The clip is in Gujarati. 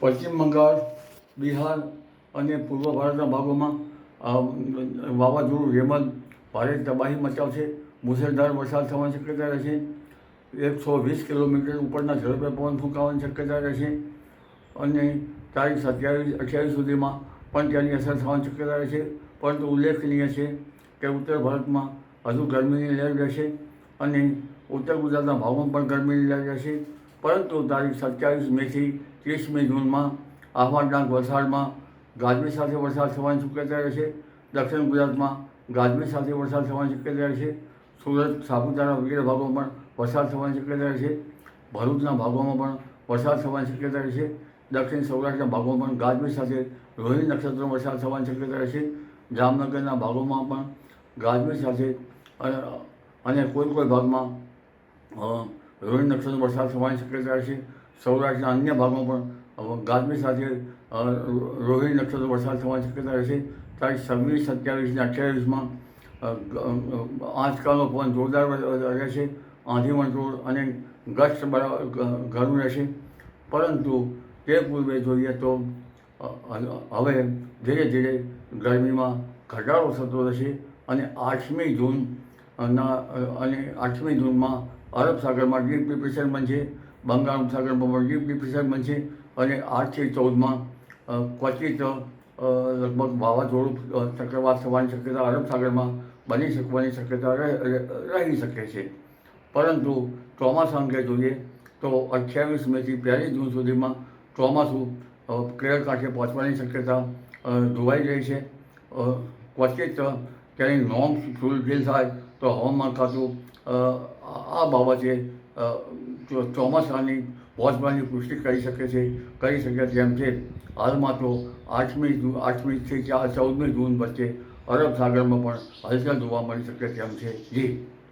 પશ્ચિમ બંગાળ, બિહાર અને પૂર્વ ભારતના ભાગોમાં વાવાઝોડું, રેમલ ભારે તબાહી મચાવશે, મુશળધાર વરસાદ થવાની શક્યતા રહેશે, એકસો વીસ કિલોમીટર ઉપરના ઝડપે પવન ફૂંકાવાની શક્યતા રહેશે અને તારીખ સત્યાવીસ, અઠ્યાવીસ સુધીમાં પણ તેની અસર થવાની શક્યતા રહેશે. પરંતુ ઉલ્લેખનીય છે કે ઉત્તર ભારતમાં હજુ ગરમીની લહેર રહેશે અને ઉત્તર ગુજરાતના ભાગોમાં પણ ગરમીની લહેર રહેશે. પરંતુ તારીખ સત્યાવીસ મેથી ત્રીસ મે જૂનમાં આહવાડાંક વલસાડમાં ગાજવી સાથે વરસાદ થવાની શક્યતા રહેશે. દક્ષિણ ગુજરાતમાં ગાજવી સાથે વરસાદ થવાની શક્યતા રહેશે. સુરત, સાપુતારા વગેરે ભાગોમાં પણ વરસાદ થવાની શક્યતા રહેશે. ભરૂચના ભાગોમાં પણ વરસાદ થવાની શક્યતા રહેશે. દક્ષિણ સૌરાષ્ટ્રના ભાગોમાં પણ ગાજવી સાથે રોહિણી નક્ષત્રનો વરસાદ થવાની શક્યતા રહેશે. જામનગરના ભાગોમાં પણ ગાજવી સાથે અને કોઈ કોઈ ભાગમાં રોહિણી નક્ષત્ર વરસાદ થવાની શક્યતા રહેશે સૌરાષ્ટ્રના અન્ય ભાગમાં પણ ગાજવી સાથે રોહિણ રો- રોહિણી નક્ષત્રનો વરસાદ થવાની શક્યતા રહેશે તારીખ છવ્વીસ, સત્યાવીસ ને અઠ્યાવીસમાં આંચકાનો પવન જોરદાર રહેશે. આંધી વંટોળ અને ગસ્ત બરાબર ઘણું રહેશે. પરંતુ તે પૂર્વે જોઈએ તો હવે ધીરે ધીરે ગરમીમાં ઘટાડો થતો રહેશે અને આઠમી જૂન ના અને આઠમી જૂનમાં અરબ સાગરમાં ડીપ ડિપ્રેશન બનશે, બંગાળ ઉપસાગરમાં પણ ડીપ ડિપ્રેશન બનશે, અને આઠથી ચૌદમાં ક્વચિત લગભગ વાવાઝોડું ચક્રવાત થવાની શક્યતા અરબ સાગરમાં બની શકવાની શક્યતા રહે- શકે છે. પરંતુ ચોમાસા અંગે જોઈએ તો અઠ્યાવીસ મેથી પહેલી જૂન સુધીમાં ચોમાસું કેરળ કાંઠે પહોંચવાની શક્યતા જોવાઈ રહી છે. ક્વચિત અ, નોમ નોંધ ફૂલફિલ થાય તો હવામાન ખાતું આ બાબતે ચોમાસાની પહોંચવાની પુષ્ટિ કરી શકે છે કરી શકે તેમ છે. હાલમાં તો આઠમી જૂન આઠમીથી ચાર ચૌદમી જૂન વચ્ચે અરબ સાગરમાં પણ હલચલ જોવા મળી શકે તેમ છે. જી.